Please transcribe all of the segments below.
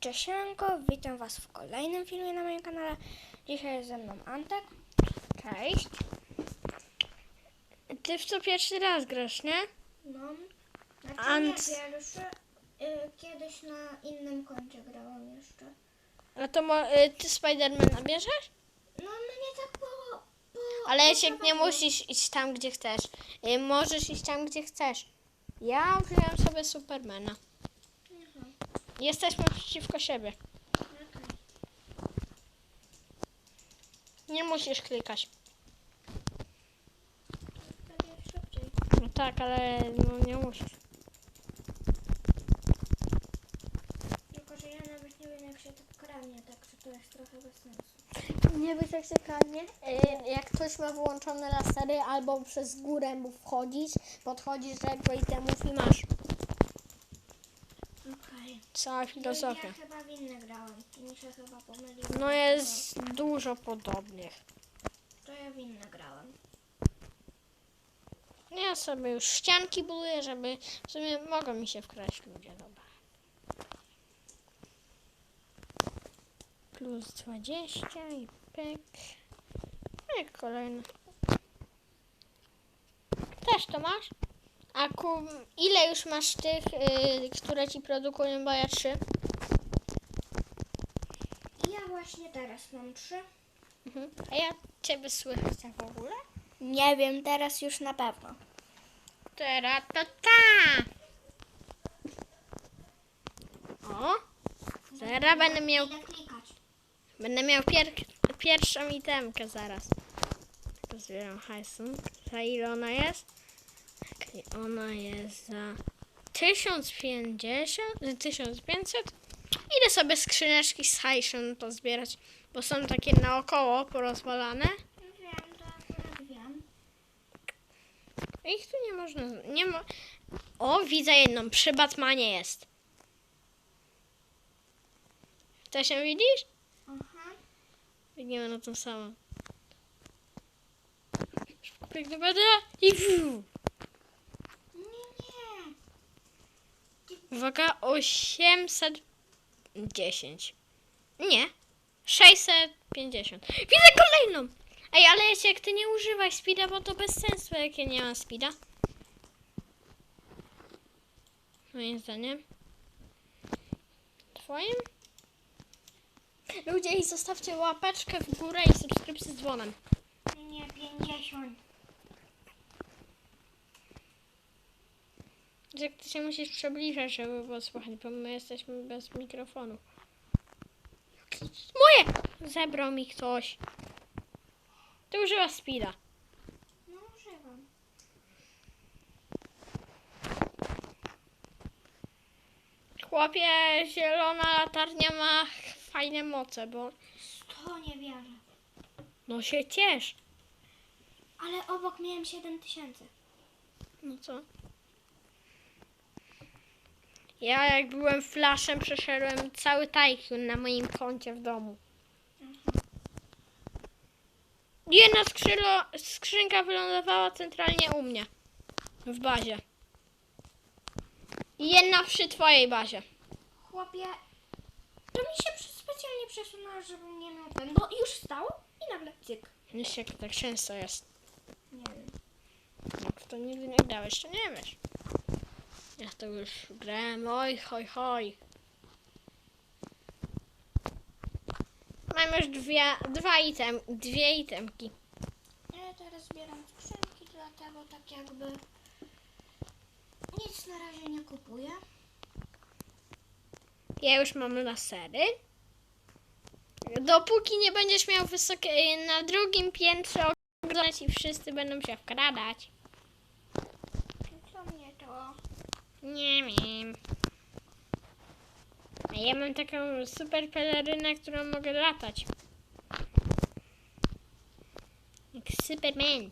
Cześć,anko, witam Was w kolejnym filmie na moim kanale. Dzisiaj jest ze mną Antek. Cześć. Ty w co pierwszy raz grasz, nie? No, znaczy Ant- nie pierwszy, y, kiedyś na innym koncie grałam jeszcze. A to mo- y, ty Spidermana bierzesz? No, mnie tak po... po Ale się nie musisz iść tam, gdzie chcesz. Y, możesz iść tam, gdzie chcesz. Ja wziąłem sobie Supermana. Jesteśmy przeciwko siebie. okej. Nie musisz klikać. No tak, ale no nie musisz. Tylko, że ja nawet nie wiem jak się tak kradnie, tak że to jest trochę bez sensu. Nie wiesz jak się kradnie? Y, jak ktoś ma wyłączone lasery albo przez górę mu wchodzić, podchodzisz do jego itemów i masz. Cała filozofia. Ja chyba w inne grałam i mi się chyba pomyliło. No jest dużo podobnych. To ja w inne grałam. Ja sobie już ścianki buduję, żeby w sumie mogą mi się wkraść ludzie, dobra. Plus 20 i pyk. No i kolejny. Też to masz? A ku, ile już masz tych, y, które ci produkują boja 3? I ja właśnie teraz mam trzy. Mhm. A ja ciebie słychać tak w ogóle? Nie wiem, teraz już na pewno. Teraz to ta! O! Zaraz będę miał klikać. Będę miał pier pierwszą itemkę zaraz. Zbieram hajsu. Za ile ona jest? Okej, ona jest za 1050, za 1500. Idę sobie skrzyneczki z hajsem to zbierać, bo są takie naokoło porozwalane. Ich tu nie można, nie ma... O, widzę jedną, przy Batmanie jest. To się widzisz? Aha. Biegniemy na tą samą. Szybko biegnę będę i wiu. Nie, nie. Uwaga, 810. Nie, 650. Widzę kolejną! Ej, ale jak ty nie używaj speeda, bo to bez sensu, jak ja nie mam speeda. Moim zdaniem. Twoim? Ludzie, zostawcie łapeczkę w górę i subskrypcję z dzwonem. Nie, 50. Jak ty się musisz przybliżać, żeby było słychać, bo my jesteśmy bez mikrofonu. Moje! Zebrał mi ktoś. Ty używa speeda. No, używam. Chłopie, zielona latarnia ma fajne moce, bo... To nie wierzę. No się ciesz. Ale obok miałem 7000. No co? Ja jak byłem flashem, przeszedłem cały Tycoon na moim koncie w domu. Jedna skrzylo, skrzynka wylądowała centralnie u mnie. W bazie. I jedna przy twojej bazie. Chłopie, to mi się przy- specjalnie przesunęło, żebym nie miał ten, bo już stało i nagle cyk. Wiesz jak tak często jest. Nie wiem. Jak w to nigdy nie grałeś, to nie wiesz. Ja to już grałem, oj, hoj, hoj. Mam już dwie, dwa item, dwie itemki. Ja teraz zbieram skrzynki, dlatego tak jakby nic na razie nie kupuję. Ja już mam lasery. Dopóki nie będziesz miał wysokie, na drugim piętrze oglądać i wszyscy będą się wkradać. Co mnie to? Nie wiem. A ja mam taką super pelerynę, którą mogę latać. Jak Superman.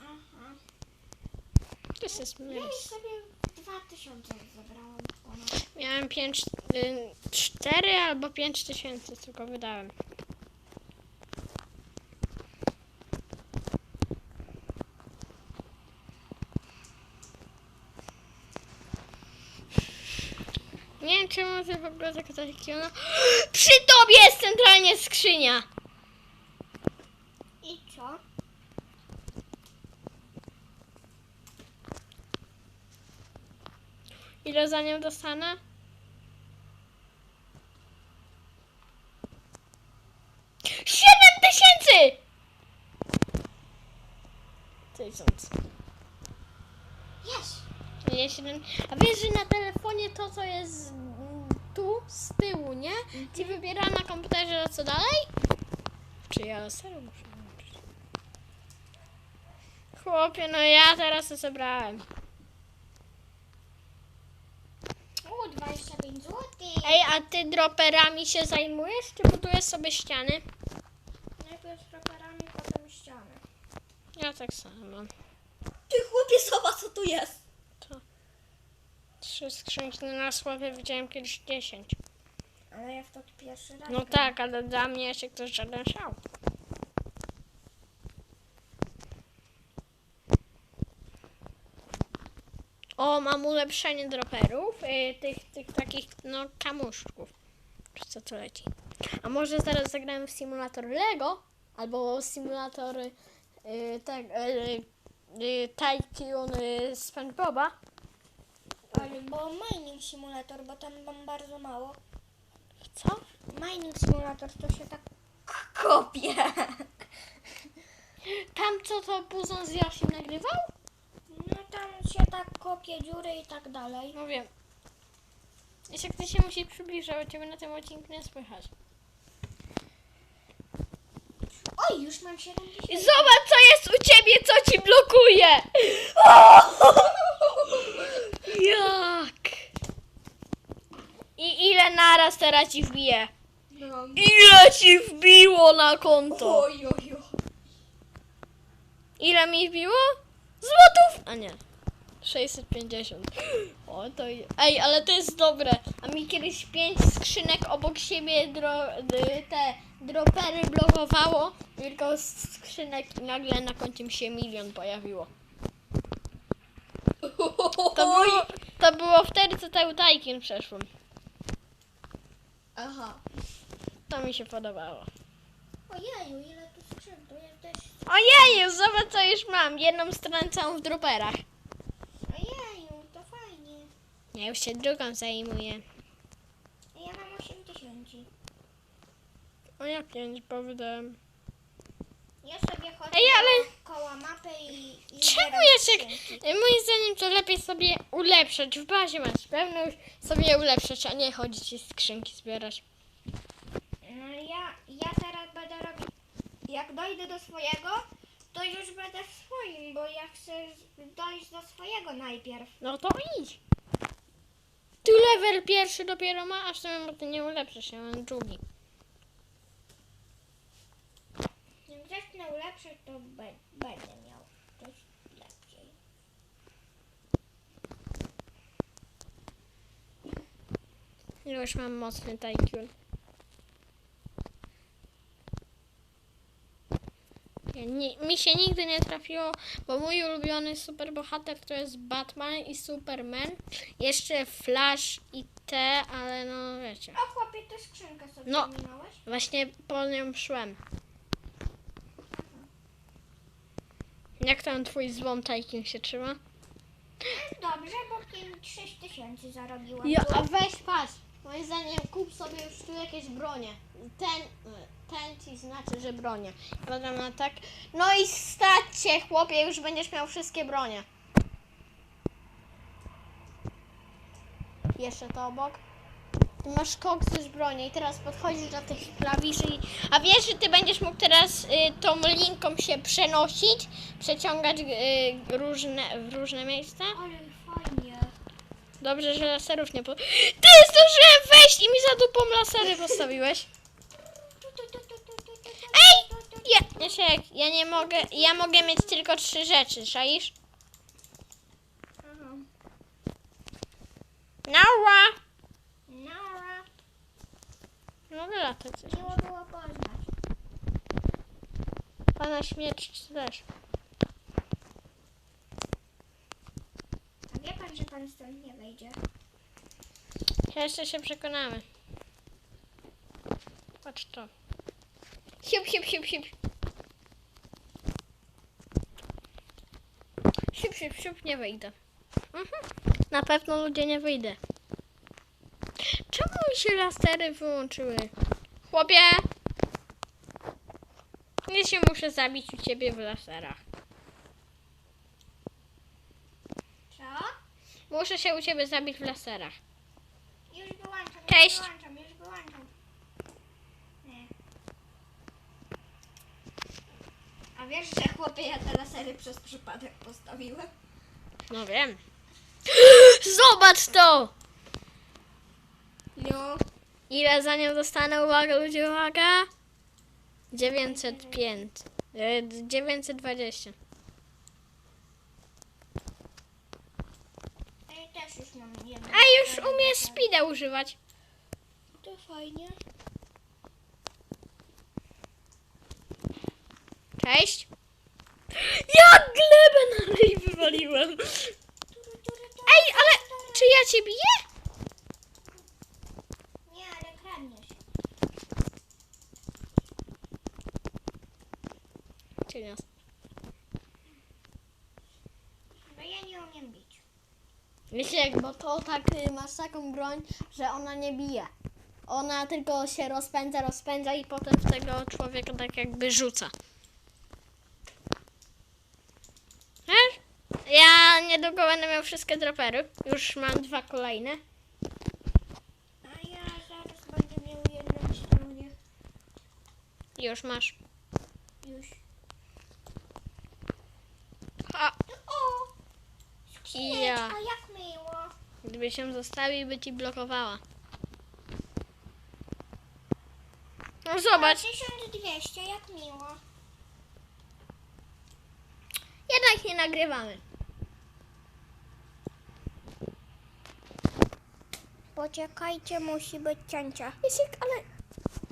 Aha. To jest Ja sobie 2000 zebrałam ponad. Miałem 5, 4 albo 5 tysięcy tylko wydałem. Nie wiem czemu ty w ogóle tak takiego... Przy tobie jest centralnie skrzynia! I co? Ile za nią dostanę? Siedem tysięcy! Tysiąc. Jest. A wiesz, że na telefonie to, co jest tu, z tyłu, nie? Ci wybiera na komputerze, co dalej? Czy ja serio muszę włączyć? Chłopie, no ja teraz to zebrałem. O, 25 zł. Ej, a ty droperami się zajmujesz, czy budujesz sobie ściany? Najpierw rowerami, potem ściany. Ja tak samo. Ty chłopie, zobacz co tu jest. Trzy skrzynki na słowie widziałem kiedyś dziesięć. Ale ja w to pierwszy raz. No tak, ale dla mnie jeszcze ktoś żaden szał. O, mam ulepszenie droperów, y, tych, tych takich, no, kamuszków. Czy co to leci? A może zaraz zagramy w symulator Lego? Albo symulator y, tak, y, y, Tycoon y, SpongeBoba? Albo mining simulator, bo tam mam bardzo mało. Co? Mining simulator to się tak kopie. Tam co to Buzon z Yoshim nagrywał? No tam się tak kopie dziury i tak dalej. No wiem. Jeszcze ty się musi przybliżać, bo ciebie na tym odcinku nie słychać. Oj, już mam 70. Zobacz, co jest u ciebie, co ci blokuje! Jak? I ile naraz teraz ci wbije? No. Ile ci wbiło na konto? Oj, oj, oj. Ile mi wbiło? Złotów! A nie. 650. O, to... Ej, ale to jest dobre. A mi kiedyś pięć skrzynek obok siebie dro... d- te dropery blokowało. Tylko z skrzynek i nagle na koncie mi się milion pojawiło. To było, to było wtedy, co Teutajkin przeszłem. Aha. To mi się podobało. Ojeju, ile tu skrzyn, to jest też... Ojeju, zobacz co już mam. Jedną stronę całą w droperach. Ojeju, to fajnie. Ja już się drugą zajmuję. Ja mam 80. O ja pięć powiedziałem. Ja sobie chodzę Ej, ale- koło mapy i... i Czemu Moim zdaniem to lepiej sobie ulepszać. W bazie masz pewność sobie ulepszać, a nie chodzić i skrzynki zbierać. No ja, ja teraz będę robić... Jak dojdę do swojego, to już będę w swoim, bo ja chcę dojść do swojego najpierw. No to idź. Tu level pierwszy dopiero ma, a w sumie bo ty nie ulepszysz się, mam drugi. Ulepszać, to będę miał coś lepiej. Już mam mocny tajkun. Nie, mi się nigdy nie trafiło, bo mój ulubiony superbohater to jest Batman i Superman. Jeszcze Flash i te, ale no wiecie. O chłopie, tę skrzynkę sobie No. minąłeś? Właśnie po nią szłem. Jak tam twój złom tajkin się trzyma? Dobrze, bo 6 tysięcy zarobiłam. Ja, a weź patrz. Moim zdaniem kup sobie już tu jakieś bronie. Ten, ten ci znaczy, że bronie. Uważam na tak. No i stać się, chłopie, już będziesz miał wszystkie bronie. Jeszcze to obok. Masz koks z bronię i teraz podchodzisz do tych klawiszy. i- A wiesz, że ty będziesz mógł teraz y, tą linką się przenosić, przeciągać y, różne, w różne miejsca? Ale fajnie. Dobrze, że laserów nie po... Ty zdążyłem wejść i mi za dupą lasery postawiłeś. Ej! Ja, Jasiek, ja nie mogę, ja mogę mieć tylko trzy rzeczy, czaisz? Aha. Nała! Nora. Mogę latać coś. Miło było poznać. Pana śmierć też. A wie pan, że pan stąd nie wejdzie? Jeszcze się przekonamy. Patrz to. Siup, siup, siup, siup. Siup, siup, siup, nie wyjdę. Mhm. Na pewno ludzie nie wyjdę. Mi się lasery wyłączyły? Chłopie! Nie się muszę zabić u ciebie w laserach. Co? Muszę się u ciebie zabić w laserach. Już wyłączam, Cześć. już wyłączam, już wyłączam. Nie. A wiesz, że chłopie ja te lasery przez przypadek postawiłem? No wiem. Zobacz to! No. Ile za nią dostanę? Uwaga, ludzie, uwaga! 905. e, 920. Ja też już mam jedno. A już umiem speeda używać. To fajnie. Cześć. Ja glebę na ryj wywaliłem. Ej, ale czy ja cię biję? Nie, ale kradniesz. Czy nie? Bo ja nie umiem bić. To tak y, masz taką broń, że ona nie bije. Ona tylko się rozpędza, rozpędza i potem w tego człowieka tak jakby rzuca. Wiesz? Ja niedługo będę miał wszystkie dropery. Już mam dwa kolejne. A ja zaraz będę miał jedną stronie. Już masz. Już. A, O! Ja. Skrzyneczka, jak miło. Gdyby się zostawił, by ci blokowała. No zobacz, 1200, jak miło. jednak nie nagrywamy. Poczekajcie, musi być cięcia. Ale